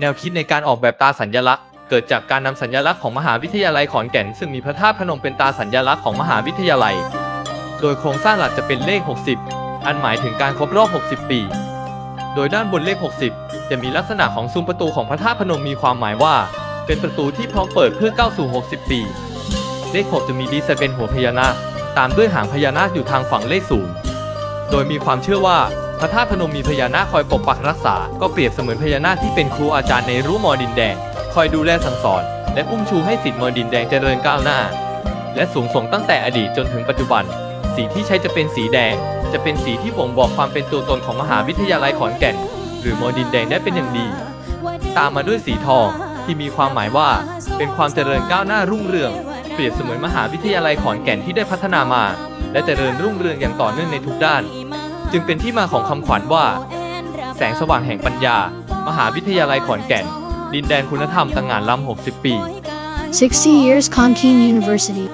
แนวคิดในการออกแบบตาสัญลักษณ์ เกิดจากการนำสัญลักษณ์ของมหาวิทยาลัยขอนแก่น ซึ่งมีพระธาตุพนมเป็นตาสัญลักษณ์ของมหาวิทยาลัย โดยโครงสร้างหลักจะเป็นเลข 60 อันหมายถึงการครบรอบ 60 ปี โดยด้านบนเลข 60 จะมีลักษณะของซุ้มประตูของพระธาตุพนมมีความหมายว่า เป็นประตูที่พร้อมเปิดเพื่อก้าวสู่ 60 ปี เลข 6 จะมีดีไซน์เป็นหัวพญานาคตามด้วยหางพญานาคอยู่ทางฝั่งเลขศูนย์โดยมีความเชื่อว่า พระธาตุพนมมีพญานาคคอยปกปักรักษา ก็เปรียบเสมือนพญานาคที่เป็นครูอาจารย์ในรู้มอดินแดง คอยดูแลสั่งสอน และอุ้มชูให้สิทธิ์มอดินแดงเจริญก้าวหน้า และสูงส่งตั้งแต่อดีตจนถึงปัจจุบัน สีที่ใช้จะเป็นสีแดง จะเป็นสีที่บ่งบอกความเป็นตัวตนของมหาวิทยาลัยขอนแก่น หรือมอดินแดงได้เป็นอย่างดี ตามมาด้วยสีทองที่มีความหมายว่า เป็นความเจริญก้าวหน้ารุ่งเรือง เปรียบเสมือนมหาวิทยาลัยขอนแก่นที่ได้พัฒนามา และเจริญรุ่งเรืองอย่างต่อเนื่องในทุกด้าน จึงเป็นที่มาของคำขวัญว่า แสงสว่างแห่งปัญญา มหาวิทยาลัยขอนแก่น ดินแดนคุณธรรมต่างงานล้ำ60 ปี 60 years Kon King University.